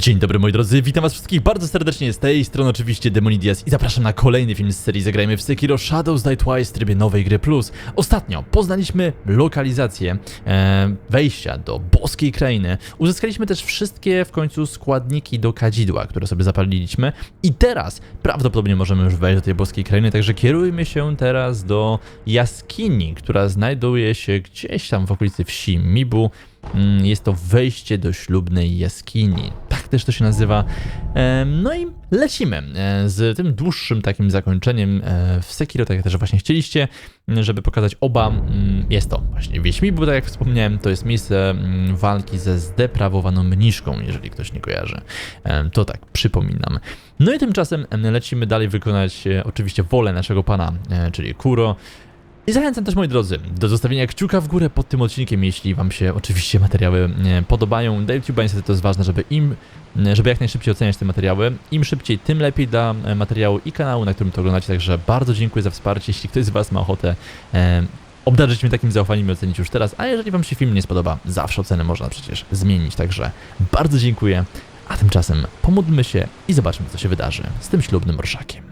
Dzień dobry moi drodzy, witam was wszystkich bardzo serdecznie z tej strony oczywiście Demonidias i zapraszam na kolejny film z serii Zagrajmy w Sekiro Shadows Die Twice w trybie nowej gry plus. Ostatnio poznaliśmy lokalizację e, wejścia do boskiej krainy, uzyskaliśmy też wszystkie w końcu składniki do kadzidła, które sobie zapaliliśmy i teraz prawdopodobnie możemy już wejść do tej boskiej krainy, także kierujmy się teraz do jaskini, która znajduje się gdzieś tam w okolicy wsi Mibu. Mm, Jest to wejście do ślubnej jaskini. Też to się nazywa. Em, No i lecimy e, z tym dłuższym takim zakończeniem e, w Sekiro, tak jak też właśnie chcieliście, żeby pokazać oba. mm, Jest to właśnie Wieśmi, bo tak jak wspomniałem, to jest miejsce mm, walki ze zdeprawowaną mniszką, jeżeli ktoś nie kojarzy. To tak, przypominam. No i tymczasem em, lecimy dalej wykonać e, oczywiście wolę naszego pana, e, czyli Kuro. I zachęcam też, moi drodzy, do zostawienia kciuka w górę pod tym odcinkiem, jeśli Wam się oczywiście materiały e, podobają. Dla YouTube'a niestety to jest ważne, żeby im, e, żeby jak najszybciej oceniać te materiały. Im szybciej, tym lepiej dla e, materiału i kanału, na którym to oglądacie. Także bardzo dziękuję za wsparcie. Jeśli ktoś z Was ma ochotę e, obdarzyć mnie takim zaufaniem i ocenić już teraz, a jeżeli Wam się film nie spodoba, zawsze ocenę można przecież zmienić. Także bardzo dziękuję. A tymczasem pomódlmy się i zobaczmy, co się wydarzy z tym ślubnym orszakiem.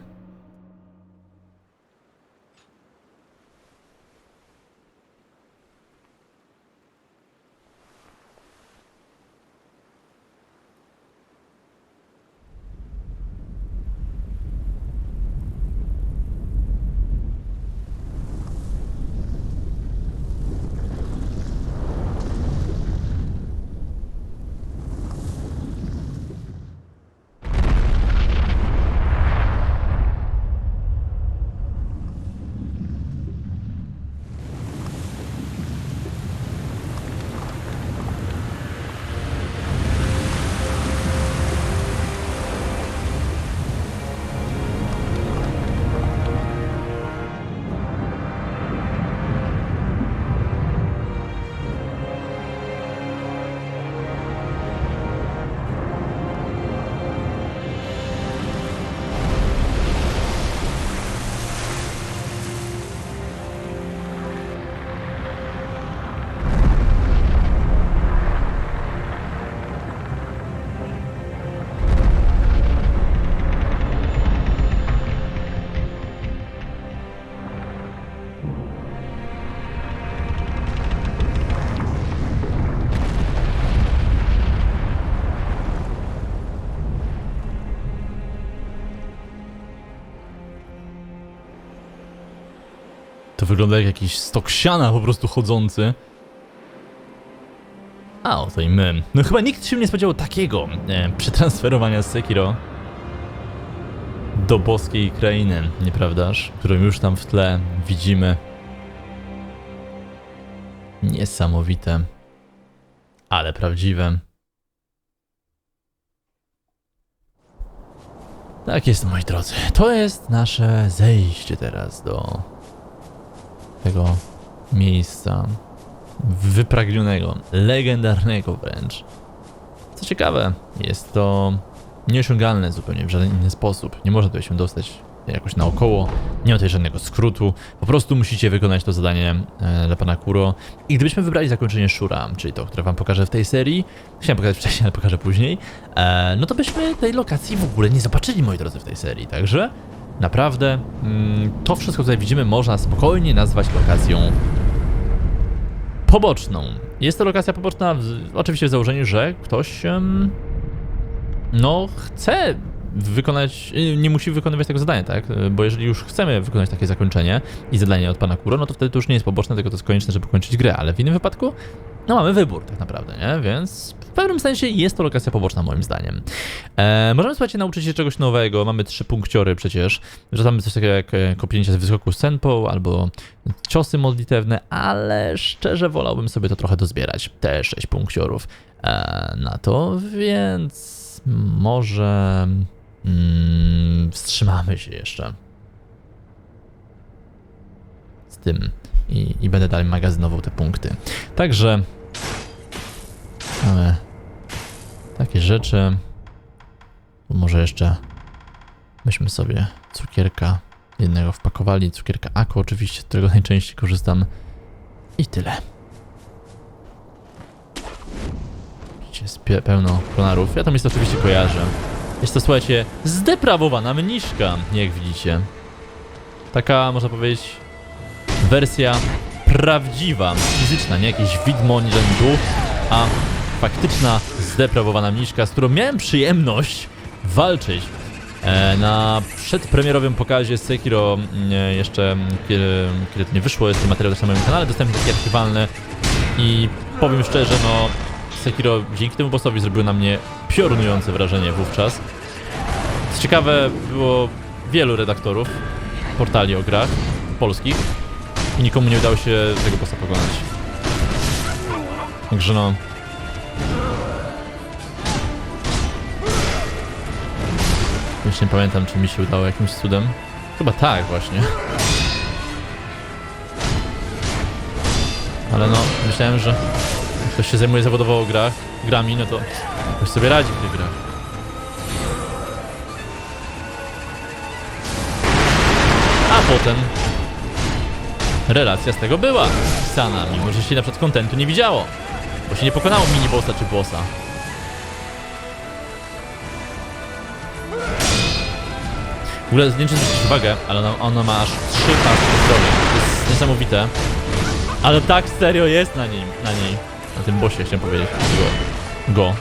Wygląda jak jakiś stok siana po prostu chodzący. A, oto i my. No chyba nikt się nie spodziewał takiego e, przetransferowania z Sekiro do boskiej krainy, nieprawdaż? Którą już tam w tle widzimy. Niesamowite. Ale prawdziwe. Tak jest, moi drodzy. To jest nasze zejście teraz do tego miejsca wypragnionego, legendarnego wręcz. Co ciekawe, jest to nieosiągalne zupełnie w żaden inny sposób. Nie można tutaj się dostać jakoś naokoło, nie ma tutaj żadnego skrótu. Po prostu musicie wykonać to zadanie e, dla pana Kuro. I gdybyśmy wybrali zakończenie Shura, czyli to, które wam pokażę w tej serii, chciałem pokazać wcześniej, ale pokażę później, e, no to byśmy tej lokacji w ogóle nie zobaczyli, moi drodzy, w tej serii. Także Naprawdę, mm, to wszystko, co widzimy, można spokojnie nazwać lokacją poboczną. Jest to lokacja poboczna, oczywiście w założeniu, że ktoś, no, chce wykonać, y, nie musi wykonywać tego zadania, tak? Bo jeżeli już chcemy wykonać takie zakończenie i zadanie od pana Kuro, no to wtedy to już nie jest poboczne, tylko to jest konieczne, żeby kończyć grę, ale w innym wypadku, no mamy wybór tak naprawdę, nie? Więc w pewnym sensie jest to lokacja poboczna moim zdaniem. E, możemy, słuchajcie, nauczyć się czegoś nowego, mamy trzy punkciory przecież, że mamy coś takiego jak e, kopnięcie z wyskoku z senpą albo ciosy modlitewne, ale szczerze wolałbym sobie to trochę dozbierać, te sześć punkciorów e, na to, więc może mm, wstrzymamy się jeszcze z tym i, i będę dalej magazynował te punkty. Także mamy takie rzeczy. Może jeszcze byśmy sobie cukierka jednego wpakowali, cukierka Ako oczywiście, z którego najczęściej korzystam i tyle. gdzie jest pełno klonarów. Ja to miejsce oczywiście kojarzę. Jest to, słuchajcie, zdeprawowana mniszka, jak widzicie. Taka, można powiedzieć, wersja prawdziwa, fizyczna, nie? Jakieś widmo, nie żaden duch, a faktyczna, zdeprawowana mniszka, z którą miałem przyjemność walczyć. E, na przedpremierowym pokazie Sekiro mm, e, jeszcze, mm, kiedy, kiedy to nie wyszło, jest ten materiał też na moim kanale, dostępny taki archiwalny. I powiem szczerze, no Sekiro dzięki temu bossowi zrobiło na mnie piorunujące wrażenie wówczas. Co ciekawe, było wielu redaktorów portali o grach polskich i nikomu nie udało się tego bossa pokonać. Także no... Już nie pamiętam, czy mi się udało jakimś cudem. Chyba tak właśnie. Ale no, myślałem, że ktoś się zajmuje zawodowo o grach, grami, no to jakoś sobie radzi w tych grach. A potem relacja z tego była pisana, mimo że się na przykład kontentu nie widziało. Bo się nie pokonało mini-bossa czy bossa. W ogóle nie wiem, czy zwrócić uwagę, ale ona, ona ma aż trzy pasy zdrowia. To jest niesamowite. Ale tak serio jest na nim, na niej. Na tym bossie chciałem powiedzieć. Go. Go.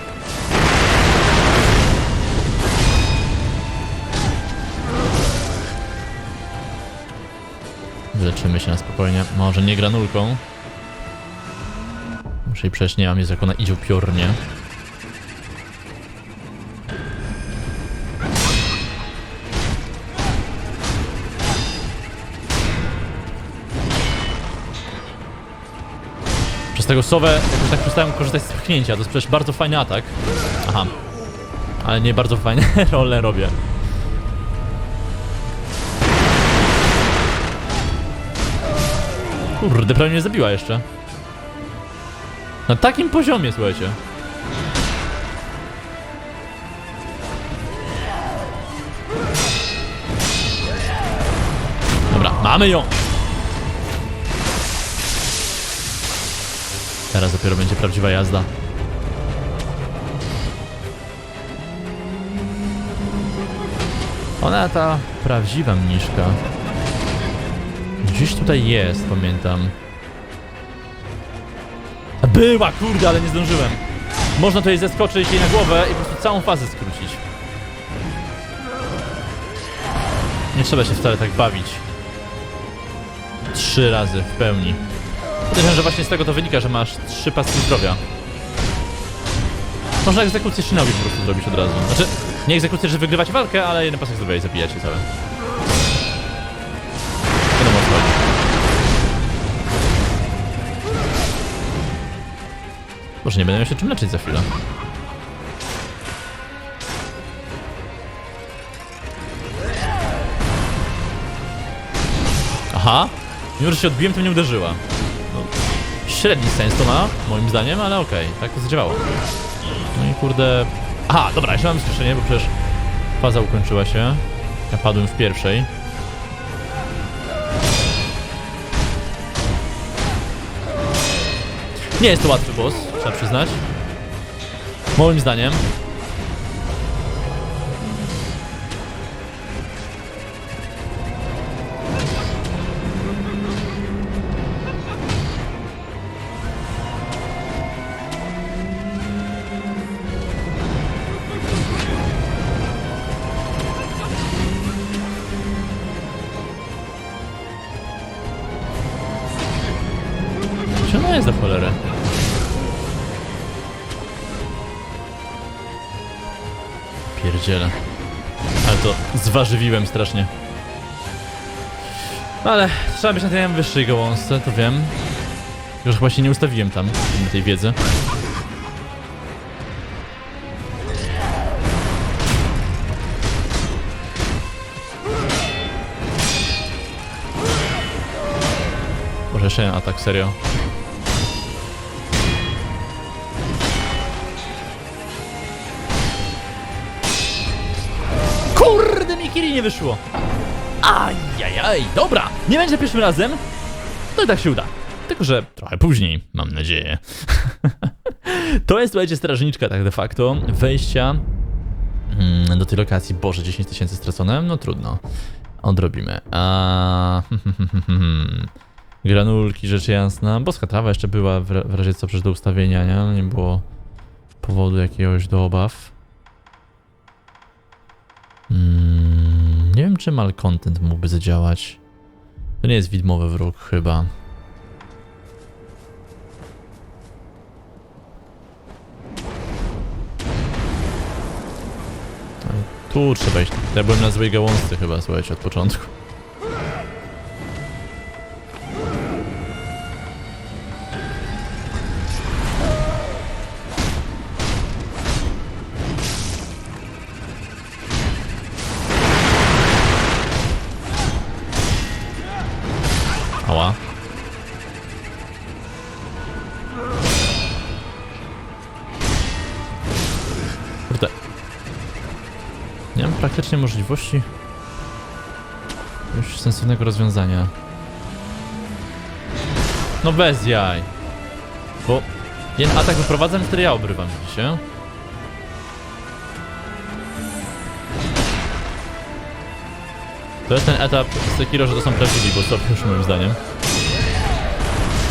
Wyleczymy się na spokojnie. Może nie granulką. Muszę jej przejść, nie mam jest jak ona idzie upiornie. Tego sowę jakoś tak przestałem korzystać z pchnięcia. To jest przecież bardzo fajny atak. Aha. Ale nie bardzo fajne role robię. Kurde, prawie mnie zabiła jeszcze. Na takim poziomie, słuchajcie. Dobra, mamy ją! Teraz dopiero będzie prawdziwa jazda. Ona ta prawdziwa mniszka. Gdzieś tutaj jest, pamiętam. Była, kurde, ale nie zdążyłem. Można tutaj zeskoczyć jej na głowę i po prostu całą fazę skrócić. Nie trzeba się wcale tak bawić. Trzy razy w pełni. Podejrzewam, że właśnie z tego to wynika, że masz trzy paski zdrowia. Można egzekucję Shinobi po prostu zrobić od razu. Znaczy, nie egzekucję, że wygrywać walkę, ale jeden pasek zdrowia i zabijacie całe. Wiadomo o. Może nie będę miał się czym leczyć za chwilę. Aha. Mimo, że się odbiłem, to mnie uderzyła. Średni sens to ma, moim zdaniem, ale okej, tak to zadziałało. No i kurde... Aha, dobra, jeszcze mam słyszenie, bo przecież faza ukończyła się. Ja padłem w pierwszej. Nie jest to łatwy boss, trzeba przyznać. Moim zdaniem. Zwarzywiłem strasznie. Ale trzeba być na tej wyższej gałązce, to wiem. Już chyba się nie ustawiłem tam, na tej wiedzy. Może jeszcze atak, serio. Nie wyszło. Ajajaj, dobra. Nie będzie pierwszym razem. To i tak się uda. Tylko, że trochę później, mam nadzieję. to jest, słuchajcie, strażniczka tak de facto. Wejścia mm, do tej lokacji. Boże, 10 tysięcy stracone? No trudno. Odrobimy. A... Granulki, rzecz jasna. Boska trawa jeszcze była w, w razie co przecież do ustawienia, nie? No Nie było powodu jakiegoś do obaw. Mm, czy malcontent mógłby zadziałać. To nie jest widmowy wróg chyba. Tu trzeba iść. Ja byłem na złej gałązce chyba, słuchajcie, od początku. Nie mam praktycznie możliwości już sensownego rozwiązania. No bez jaj. Bo jeden atak wyprowadzam wtedy ja obrywam, widzicie? To jest ten etap z Sekiro, że to są prawdziwi, bo stop już moim zdaniem.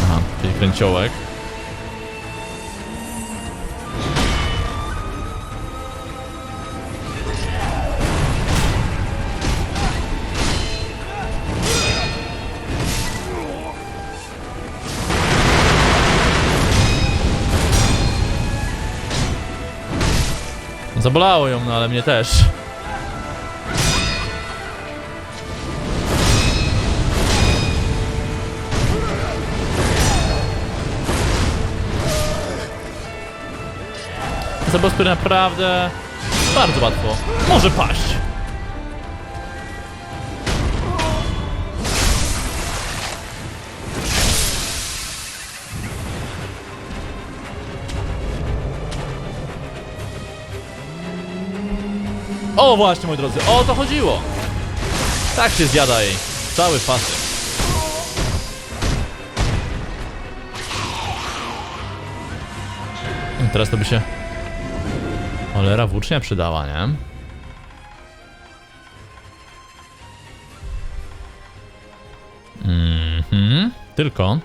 Aha, czyli kręciołek. Zabolało ją, no ale mnie też. Za który naprawdę bardzo łatwo może paść. O właśnie, moi drodzy, o to chodziło. Tak się zjada jej. Cały pas. Teraz to by się Cholera włócznia przydała, nie? Mhm, tylko.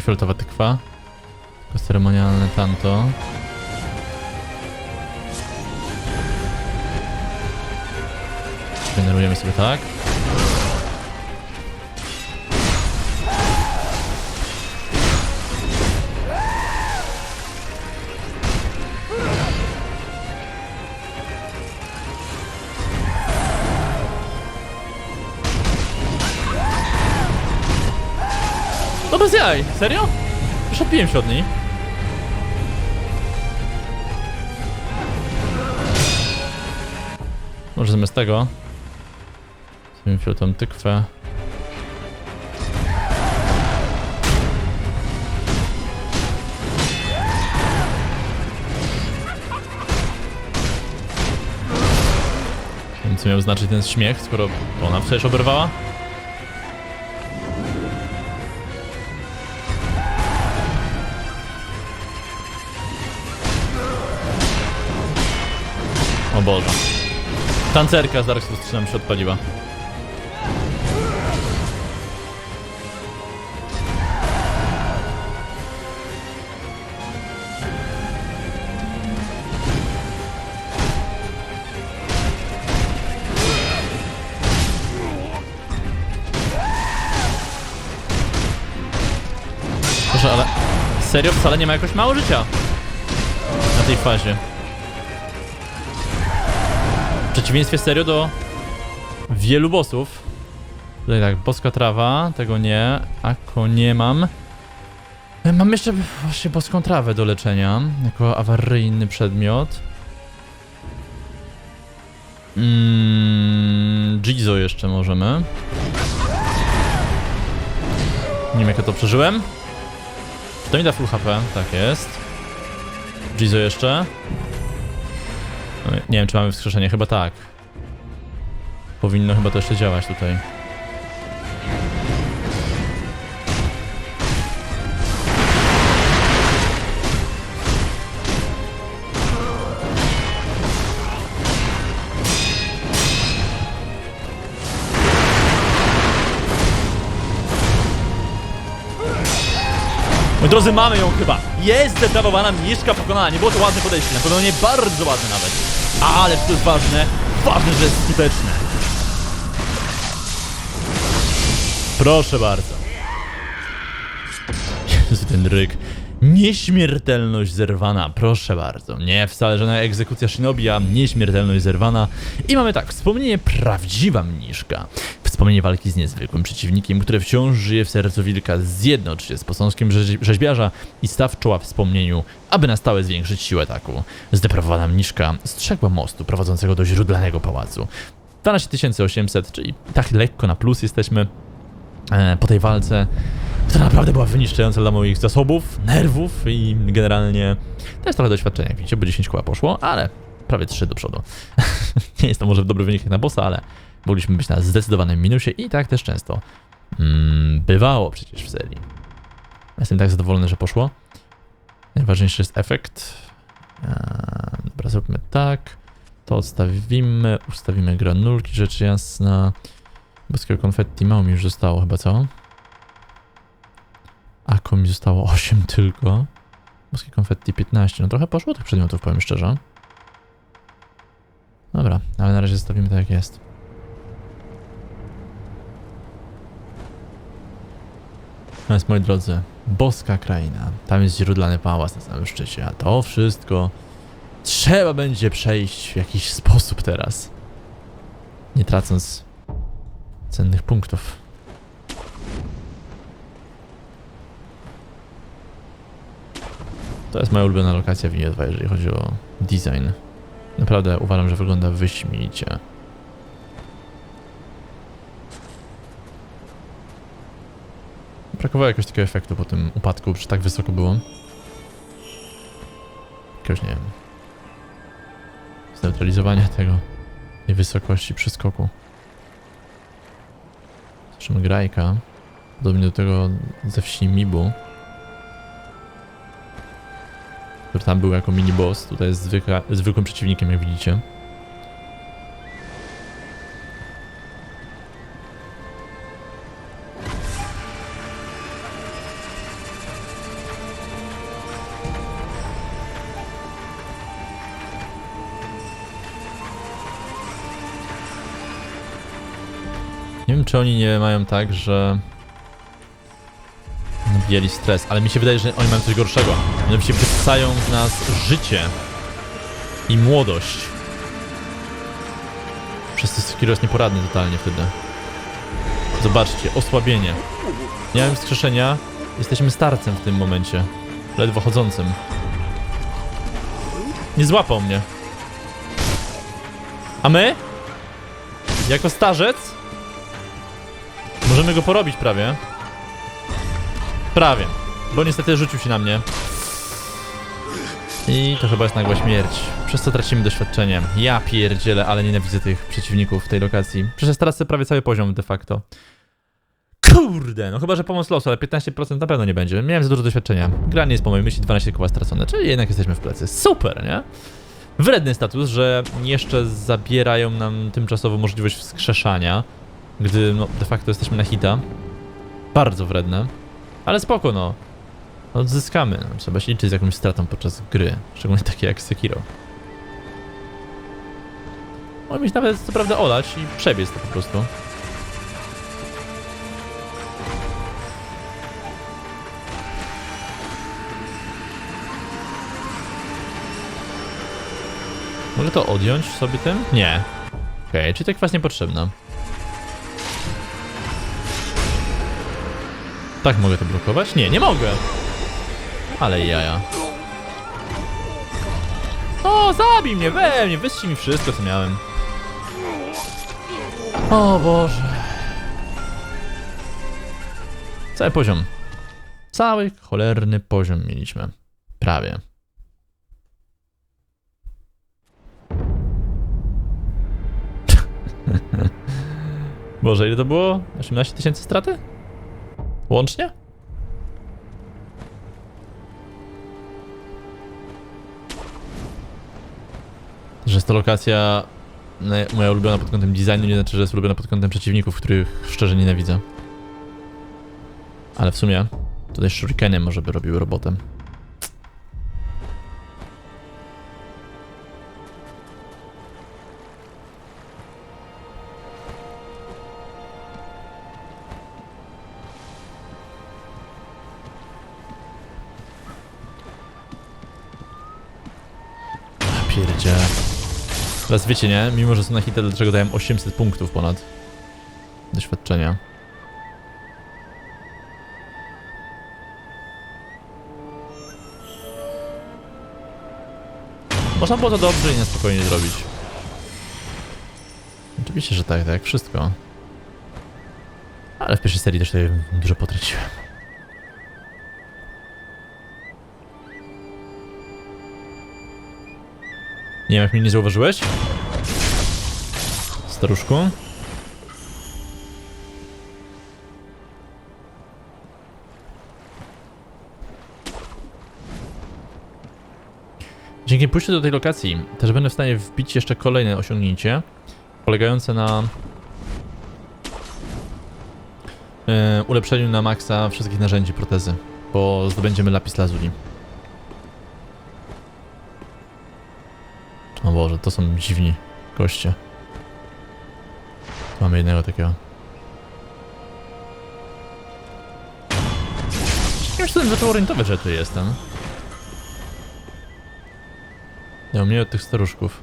Fioletowa tykwa. Tylko ceremonialne tanto. Generujemy sobie tak. No bez jaj, serio? Odbiłem się od niej. Może zamiast tego Zrobimy fioletową tykwę. Nie wiem, co miał znaczyć ten śmiech, skoro ona przecież oberwała? O Boże. Tancerka z Dark Souls 3 nam się odpaliła. Proszę, ale serio wcale nie ma jakoś mało życia na tej fazie. W przeciwieństwie serio do wielu bossów. Tutaj tak, boska trawa, tego nie. Ako nie mam. E, Mam jeszcze właśnie boską trawę do leczenia, jako awaryjny przedmiot. Mmm, Jizo jeszcze możemy. Nie wiem jak ja to przeżyłem. To mi da full HP, tak jest. Jizo jeszcze. Nie wiem, czy mamy wskrzeszenie, chyba tak. Powinno chyba to jeszcze działać tutaj. Drodzy, mamy ją chyba. Jest zdeprawowana mniszka pokonana. Nie było to ładne podejście, na pewno nie bardzo ładne nawet. Ale to jest ważne. Ważne, że jest skuteczne. Proszę bardzo. Jezu, ten ryk. Nieśmiertelność zerwana, proszę bardzo. Nie wcale żadna egzekucja shinobi, a nieśmiertelność zerwana. I mamy tak, wspomnienie prawdziwa mniszka. Wspomnienie walki z niezwykłym przeciwnikiem, które wciąż żyje w sercu wilka. Zjednocz się z posążkiem rzeź- rzeźbiarza i staw czoła wspomnieniu, aby na stałe zwiększyć siłę ataku. Zdeprawowana mniszka strzegła mostu prowadzącego do źródlanego pałacu. 12800, czyli tak lekko na plus jesteśmy e, po tej walce, która naprawdę była wyniszczająca dla moich zasobów, nerwów i generalnie też trochę doświadczenia, jak widzicie, bo 10 koła poszło, ale prawie 3 do przodu. Nie jest to może dobry wynik jak na bossa, ale mogliśmy być na zdecydowanym minusie i tak też często mm, bywało przecież w serii. Jestem tak zadowolony, że poszło. Najważniejszy jest efekt. Eee, dobra, zróbmy tak. To odstawimy, ustawimy granulki, rzecz jasna. Boskiego konfetti mało mi już zostało chyba, co? Ako mi zostało 8 tylko. Boskie konfetti 15. No trochę poszło tych przedmiotów, powiem szczerze. Dobra, ale na razie zostawimy tak jak jest. Natomiast moi drodzy, boska kraina. Tam jest źródlany pałac na samym szczycie, a to wszystko trzeba będzie przejść w jakiś sposób teraz. Nie tracąc cennych punktów. To jest moja ulubiona lokacja w Linie 2, jeżeli chodzi o design. Naprawdę uważam, że wygląda wyśmienicie. Brakowało jakiegoś takiego efektu po tym upadku, że tak wysoko było. Jakiegoś, nie wiem, zneutralizowania tego, tej wysokości przeskoku. Zresztą grajka, podobnie do tego ze wsi Mibu, który tam był jako mini boss, tutaj jest zwykła, zwykłym przeciwnikiem, jak widzicie. Czy oni nie mają tak, że nabijali stres, ale mi się wydaje, że oni mają coś gorszego. Mianowicie wysysają z nas życie i młodość. Przez to Sekiro jest nieporadny totalnie wtedy. Zobaczcie, osłabienie. Nie wskrzeszenia, jesteśmy starcem w tym momencie. Ledwo chodzącym. Nie złapał mnie. A my? Jako starzec? Możemy go porobić prawie. Prawie. Bo niestety rzucił się na mnie. I to chyba jest nagła śmierć. Przez co tracimy doświadczenie. Ja pierdzielę, ale nienawidzę tych przeciwników w tej lokacji. Przecież tracę prawie cały poziom de facto. Kurde, no chyba, że pomoc losu, ale 15% na pewno nie będzie. Miałem za dużo doświadczenia. Gra nie jest po mojej myśli, 12 koła stracone, czyli jednak jesteśmy w plecy. Super, nie? Wredny status, że jeszcze zabierają nam tymczasowo możliwość wskrzeszania, gdy no, de facto jesteśmy na hita. Bardzo wredne. Ale spoko, no. Odzyskamy. No, trzeba się liczyć z jakąś stratą podczas gry. Szczególnie takie jak Sekiro. Mogę mieć nawet co prawda olać i przebiec to po prostu. Mogę to odjąć sobie tym? Nie. Okej, okay, czyli ta kwas niepotrzebna. Tak mogę to blokować? Nie, nie mogę. Ale jaja. O, zabij mnie, we mnie, wystrzyj mi wszystko, co miałem. O Boże. Cały poziom. Cały cholerny poziom mieliśmy. Prawie. Boże, ile to było? 18 tysięcy straty? Łącznie? Że jest to lokacja moja ulubiona pod kątem designu, nie znaczy, że jest ulubiona pod kątem przeciwników, których szczerze nienawidzę. Ale w sumie tutaj shurikeny może by robiły robotę. Teraz wiecie, nie? Mimo, że są na hita, dlaczego dałem 800 punktów ponad doświadczenia. Można było to dobrze i na spokojnie zrobić. Oczywiście, że tak, tak jak wszystko. Ale w pierwszej serii też tutaj dużo potraciłem. Nie wiem, jak mnie nie zauważyłeś? Staruszku? Dzięki pójściu do tej lokacji też będę w stanie wbić jeszcze kolejne osiągnięcie polegające na e, ulepszeniu na maksa wszystkich narzędzi protezy, bo zdobędziemy lapis lazuli. To są dziwni goście. Mamy jednego takiego. Czy ten zaczął orientować, że tu jestem. Ja mniej od tych staruszków.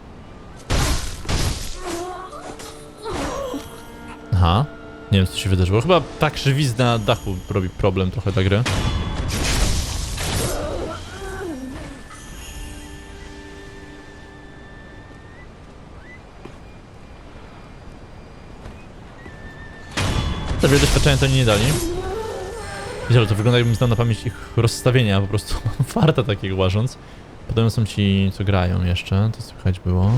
Aha. Nie wiem, co się wydarzyło. Chyba ta krzywizna dachu robi problem trochę dla gry. Za wiele doświadczenia to nie dali. Wiecie, ale to wygląda jakbym znał na pamięć ich rozstawienia, po prostu farta takiego łażąc. Potem są ci, co grają jeszcze, to słychać było.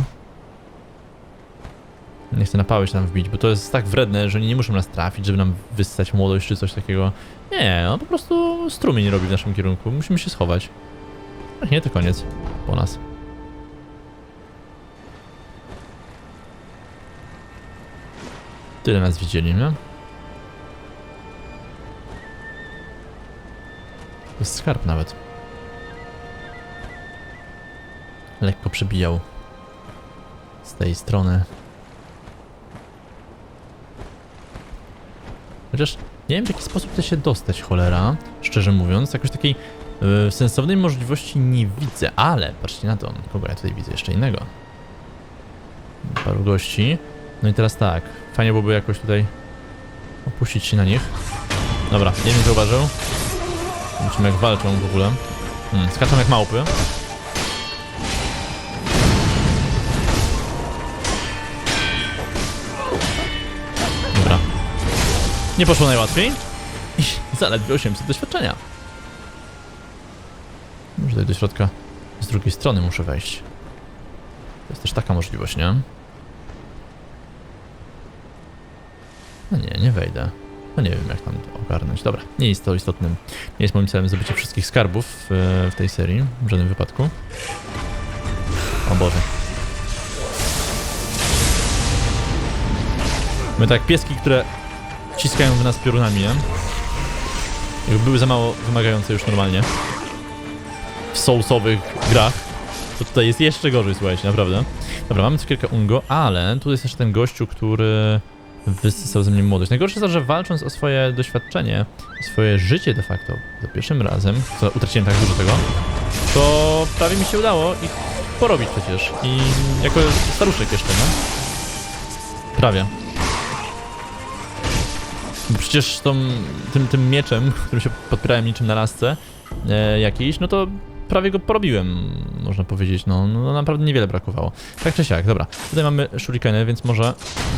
Nie chcę na się tam wbić, bo to jest tak wredne, że oni nie muszą nas trafić, żeby nam wyssać młodość czy coś takiego. Nie, no po prostu strumień robi w naszym kierunku, musimy się schować. Ach nie, to koniec. Po nas. Tyle nas widzieli, nie? Jest skarb nawet. Lekko przebijał z tej strony. Chociaż nie wiem w jaki sposób chce się dostać, cholera, szczerze mówiąc. Jakoś takiej yy, sensownej możliwości nie widzę, ale patrzcie na to, kogo ja tutaj widzę jeszcze innego. Paru gości. No i teraz tak, fajnie byłoby jakoś tutaj opuścić się na nich. Dobra, nie mnie zauważył. Zobaczymy jak walczą w ogóle. Hmm, skaczą jak małpy. Dobra. Nie poszło najłatwiej. Zaledwie 800 doświadczenia. Może tutaj do środka z drugiej strony muszę wejść. To jest też taka możliwość, nie? No nie, nie wejdę. No nie wiem jak tam to ogarnąć. Dobra, nie jest to istotnym. Nie jest moim celem zdobycie wszystkich skarbów w, w tej serii, w żadnym wypadku. O Boże. My tak pieski, które ciskają w nas piorunami, nie? Jakby były za mało wymagające już normalnie. W soulsowych grach. To tutaj jest jeszcze gorzej, słuchajcie, naprawdę. Dobra, mamy cukierkę Ungo, ale tu jest jeszcze ten gościu, który wysysał ze mnie młodość. Najgorsze jest to, że walcząc o swoje doświadczenie, swoje życie de facto, za pierwszym razem, co utraciłem tak dużo tego, to prawie mi się udało ich porobić przecież. I jako staruszek jeszcze, no. Prawie. Bo przecież tą, tym, tym mieczem, którym się podpierałem niczym na lasce e, jakiejś, no to prawie go porobiłem, można powiedzieć, no, no naprawdę niewiele brakowało. Tak czy siak, dobra. Tutaj mamy shurikeny, więc może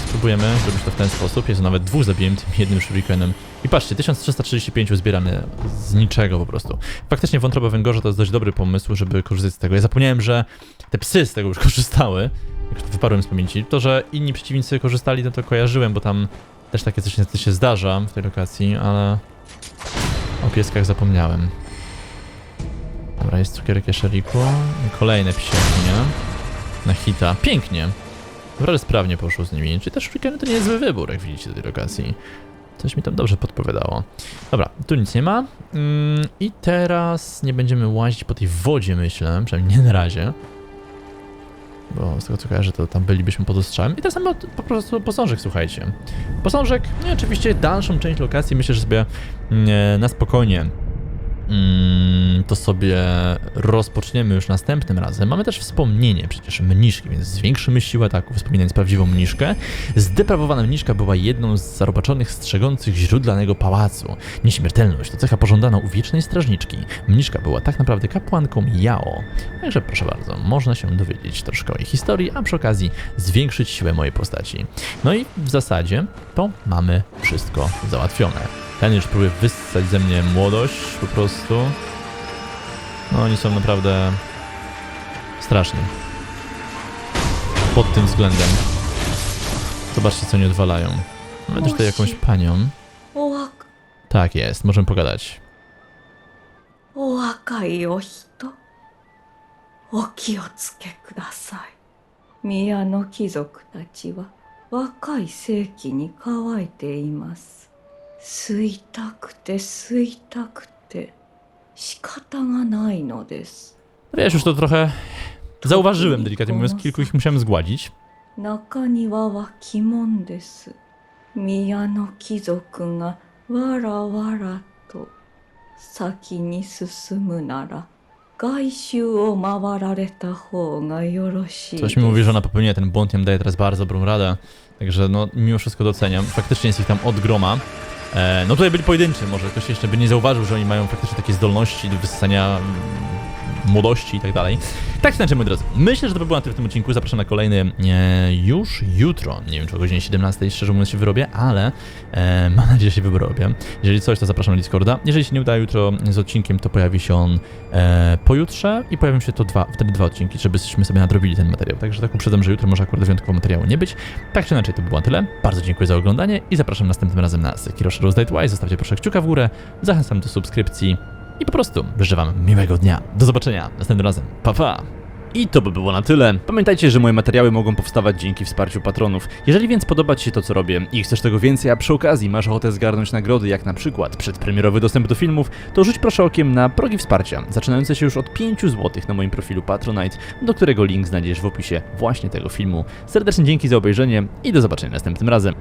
spróbujemy zrobić to w ten sposób. Jest nawet dwóch zabiłem tym jednym shurikenem. I patrzcie, 1335 zbieramy z niczego po prostu. Faktycznie wątroba węgorza to jest dość dobry pomysł, żeby korzystać z tego. Ja zapomniałem, że te psy z tego już korzystały. Jak wyparłem z pamięci. To, że inni przeciwnicy korzystali, no to kojarzyłem, bo tam Też takie coś niestety się zdarza w tej lokacji, ale o pieskach zapomniałem. Dobra, jest cukierek jeszeliku i kolejne pisiaki, nie? Na hita. Pięknie. Naprawdę sprawnie poszło z nimi. Czyli też weekend to nie jest zły wybór, jak widzicie, do tej lokacji. Coś mi tam dobrze podpowiadało. Dobra, tu nic nie ma. Mm, I teraz nie będziemy łazić po tej wodzie, myślę. Przynajmniej nie na razie. Bo z tego co kojarzę, to tam bylibyśmy pod ostrzałem. I teraz mamy po prostu posążek, słuchajcie. Posążek, no i oczywiście dalszą część lokacji myślę, że sobie mm, na spokojnie to sobie rozpoczniemy już następnym razem. Mamy też wspomnienie przecież mniszki, więc zwiększymy siłę ataku, wspominając prawdziwą mniszkę. Zdeprawowana mniszka była jedną z zarobaczonych strzegących źródlanego pałacu. Nieśmiertelność to cecha pożądana u wiecznej strażniczki. Mniszka była tak naprawdę kapłanką Jao. Także proszę bardzo, można się dowiedzieć troszkę o jej historii, a przy okazji zwiększyć siłę mojej postaci. No i w zasadzie to mamy wszystko załatwione. Ten już próbuje wyssać ze mnie młodość po prostu. No oni są naprawdę straszni. Pod tym względem. Zobaczcie, co nie odwalają. Mamy też tutaj jakąś panią. Tak jest, możemy pogadać. Łakai o hito. O kiyotsuke kudasai. Miya no kizoku tachi wa wakai seiki ni kawaite imasu. Suitaku te suitaku. 仕方がないのです Wiesz, już to trochę zauważyłem, delikatnie mówiąc, kilku ich musiałem zgładzić. 中庭は鬼門です宮の貴族がわらわらと先に進むなら外周を回られた方がよろしいです Coś mi mówi, że ona popełniła ten błąd, ja im daje teraz bardzo dobrą radę. Także no, mimo wszystko doceniam. Faktycznie jest ich tam od groma. E, no tutaj byli pojedynczy, może ktoś jeszcze by nie zauważył, że oni mają faktycznie takie zdolności do wyssania mm, młodości i tak dalej. Tak czy inaczej, moi drodzy, myślę, że to by było na tyle w tym odcinku. Zapraszam na kolejny e, już jutro. Nie wiem, czy o godzinie 17, szczerze mówiąc się wyrobię, ale e, mam nadzieję, że się wyrobię. Jeżeli coś, to zapraszam na Discorda. Jeżeli się nie uda jutro z odcinkiem, to pojawi się on e, pojutrze i pojawią się to dwa, wtedy dwa odcinki, żebyśmy sobie nadrobili ten materiał. Także tak uprzedzam, że jutro może akurat wyjątkowo materiału nie być. Tak czy inaczej, to by było na tyle. Bardzo dziękuję za oglądanie i zapraszam następnym razem na Sekiro Shadows Die Twice. Zostawcie proszę kciuka w górę, zachęcam do subskrypcji i po prostu życzę wam miłego dnia. Do zobaczenia następnym razem. Pa pa! I to by było na tyle. Pamiętajcie, że moje materiały mogą powstawać dzięki wsparciu patronów. Jeżeli więc podoba Ci się to, co robię i chcesz tego więcej, a przy okazji masz ochotę zgarnąć nagrody, jak na przykład przedpremierowy dostęp do filmów, to rzuć proszę okiem na progi wsparcia, zaczynające się już od 5 zł na moim profilu Patronite, do którego link znajdziesz w opisie właśnie tego filmu. Serdecznie dzięki za obejrzenie i do zobaczenia następnym razem.